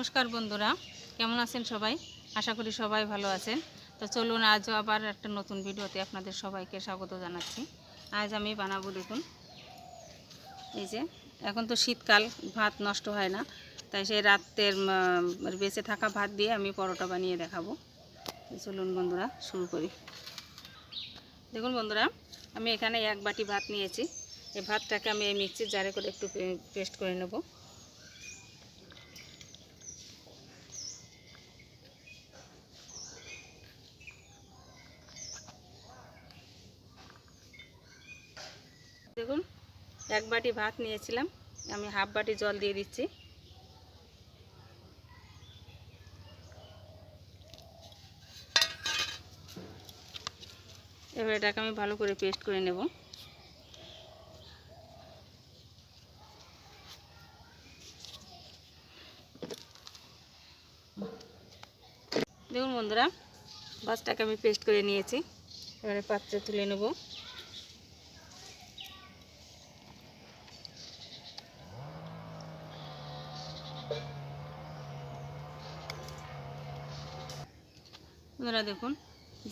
নমস্কার বন্ধুরা কেমন আছেন সবাই? আশা করি সবাই ভালো আছেন। তো চলুন আজও আবার একটা নতুন ভিডিওতে আপনাদের সবাইকে স্বাগত জানাচ্ছি। আজ আমি বানাবো দেখুন এই যে এখন তো শীতকাল ভাত নষ্ট হয় না। তাই সেই রাতের উম, বেঁচে থাকা ভাত দিয়ে আমি পরোটা বানিয়ে দেখাবো। চলুন বন্ধুরা শুরু করি। দেখুন বন্ধুরা আমি এখানে এক বাটি ভাত নিয়েছি। এই ভাতটাকে আমি এই মিক্সির জারে করে একটু পেস্ট করে নেব দেখুন এক বাটি ভাত নিয়েছিলাম, আমি হাফ বাটি জল দিয়ে দিচ্ছি। এবার এটাকে আমি ভালো করে পেস্ট করে নেব। দেখুন বন্ধুরা, ভাতটাকে আমি পেস্ট করে নিয়েছি। এবারে পাত্রে তুলে নেব। বন্ধুরা দেখুন,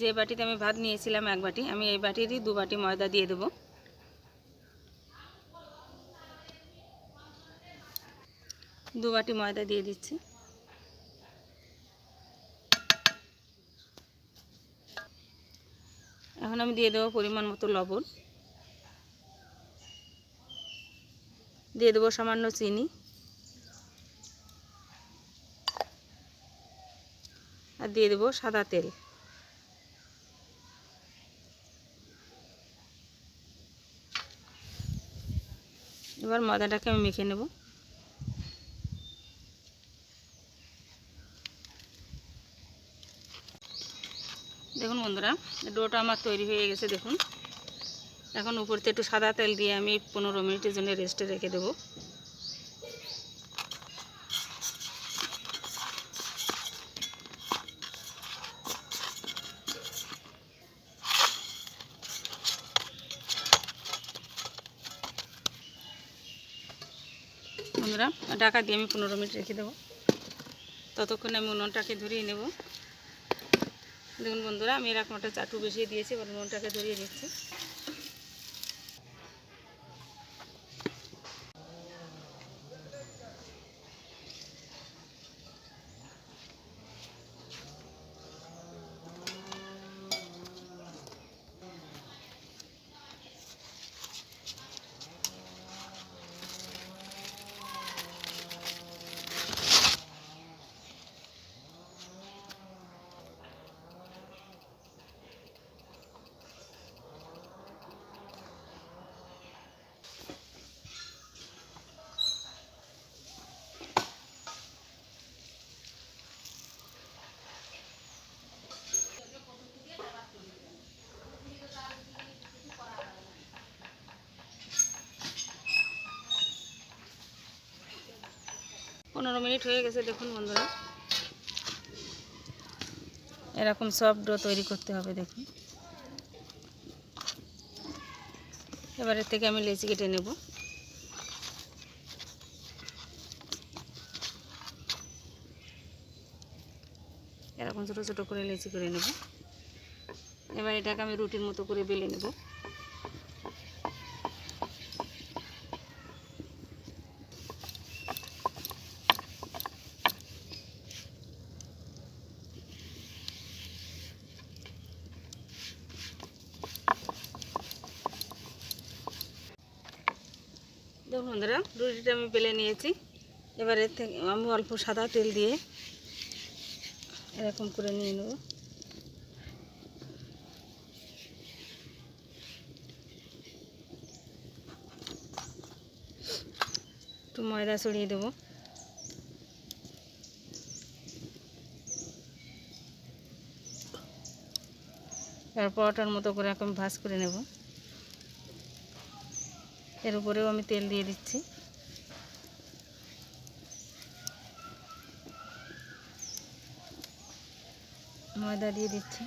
যে বাটিতে আমি ভাত নিয়েছিলাম এক বাটি, আমি এই বাটিরই দু বাটি ময়দা দিয়ে দেবো। দু বাটি ময়দা দিয়ে দিচ্ছি। এখন আমি দিয়ে দেবো পরিমাণ মতো লবণ। দিয়ে দেবো সামান্য চিনি। দিয়ে দেবো সাদা তেল। এবার ময়দাটাকে আমি মেখে নেব। দেখুন বন্ধুরা, ডোটা আমার তৈরি হয়ে গেছে, দেখুন। এখন উপরতে একটু সাদা তেল দিয়ে আমি পনেরো মিনিটের জন্য রেস্টে রেখে দেবো। বন্ধুরা, ঢাকা দিয়ে আমি পনেরো মিনিট রেখে দেবো। ততক্ষণে আমি উনুনটাকে ধরিয়ে নেব। দেখুন বন্ধুরা, আমি এরকম একটা চাটু বসিয়ে দিয়েছি, এবার উনুনটাকে ধরিয়ে দিচ্ছি পনেরো মিনিট হয়ে গেছে, দেখুন বন্ধুরা। এরকম সফট ডো তৈরি করতে হবে, দেখুন। এবারের থেকে আমি লেচি কেটে নেব। এরকম ছোটো ছোটো করে লেচি করে নেব। এবার এটাকে আমি রুটির মতো করে বেলে নেব। দেখুন বন্ধুরা, রুটিটা আমি বেলে নিয়েছি। এবার এর থেকে আমি অল্প সাদা তেল দিয়ে এরকম করে নিয়ে নেব। একটু ময়দা ছড়িয়ে দেবো। এবার পরোটার মতো করে এখন ভাজ করে নেব। এর উপরেও আমি তেল দিয়ে দিচ্ছি। ময়দা দিয়ে দিচ্ছি।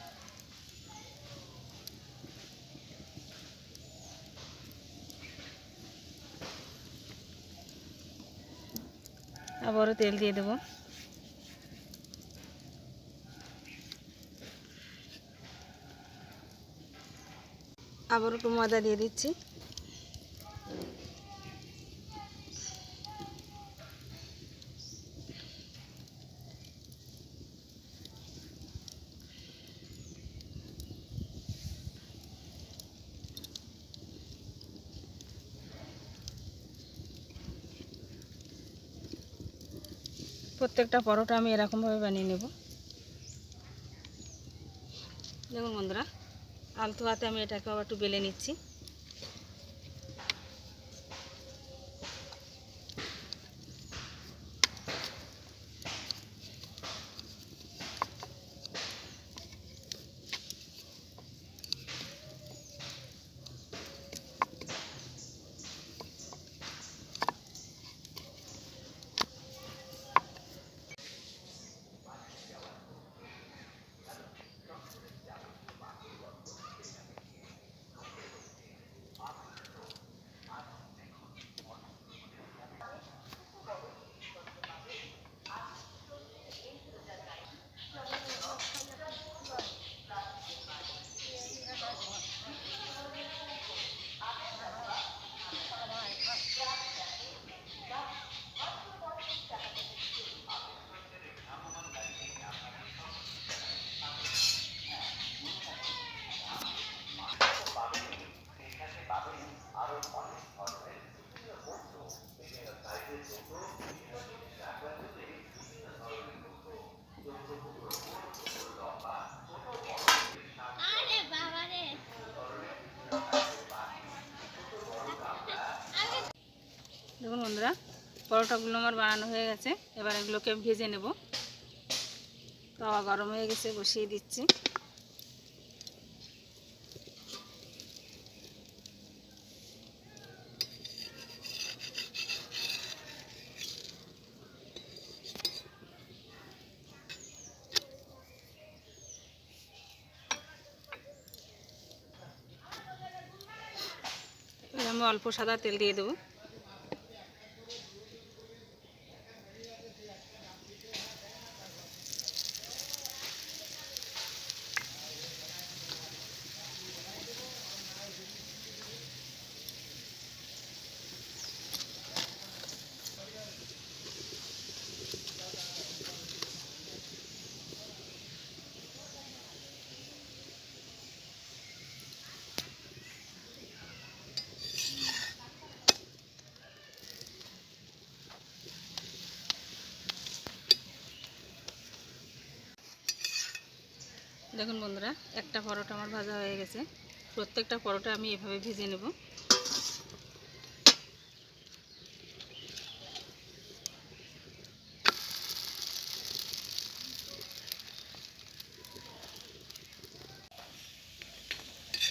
আবারও তেল দিয়ে দেবো। আবার একটু ময়দা দিয়ে দিচ্ছি। প্রত্যেকটা পরোটা আমি এরকমভাবে বানিয়ে নেব। দেখুন বন্ধুরা, আলতো হাতে আমি এটাকে আবার একটু বেলে নিচ্ছি। দেখুন বন্ধুরা, পরোটাগুলো আমার বানানো হয়ে গেছে। এবার এগুলোকে ভেজে নেব। তাওয়া গরম হয়ে গেছে, বসিয়ে দিচ্ছি। আমি অল্প সাদা তেল দিয়ে দেবো। দেখুন বন্ধুরা, একটা পরোটা আমার ভাজা হয়ে গেছে। প্রত্যেকটা পরোটা আমি এভাবে ভেজে নেব।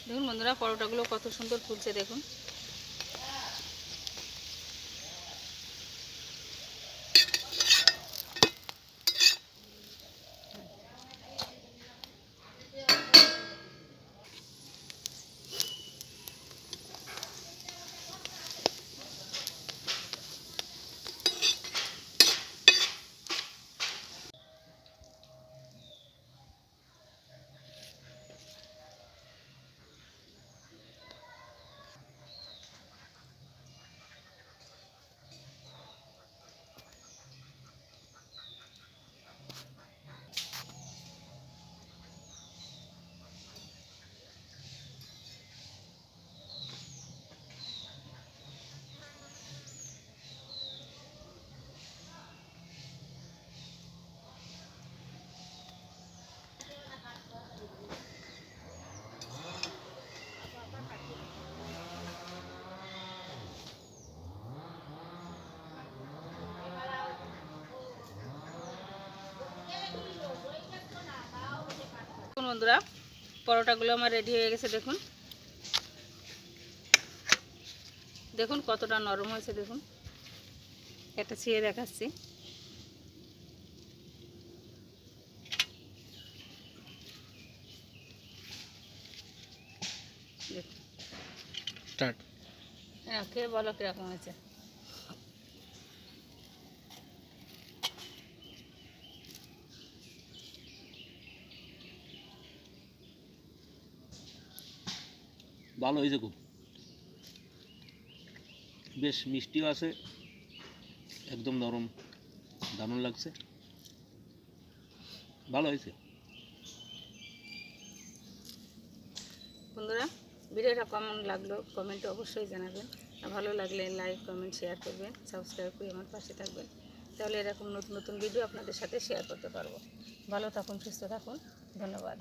দেখুন বন্ধুরা, পরোটাগুলো কত সুন্দর ফুলছে দেখুন। বন্ধুরা পরোটাগুলো আমার রেডি হয়ে গেছে দেখুন। দেখুন কতটা নরম হয়েছে দেখুন। একটা ছিঁড়ে দেখাচ্ছি। হ্যাঁ খেয়ে বলো কীরকম হয়েছে। ভালো হয়েছে খুব। বেশ মিষ্টিও আছে, একদম নরম, দারুণ লাগছে। ভালো হয়েছে। বন্ধুরা, ভিডিওটা কেমন লাগল কমেন্টে অবশ্যই জানাবেন। ভালো লাগলে লাইক, কমেন্ট, শেয়ার করবেন, সাবস্ক্রাইব করে আমার পাশে থাকবেন। তাহলে এরকম নতুন নতুন ভিডিও আপনাদের সাথে শেয়ার করতে পারব। ভালো থাকুন, সুস্থ থাকুন। ধন্যবাদ।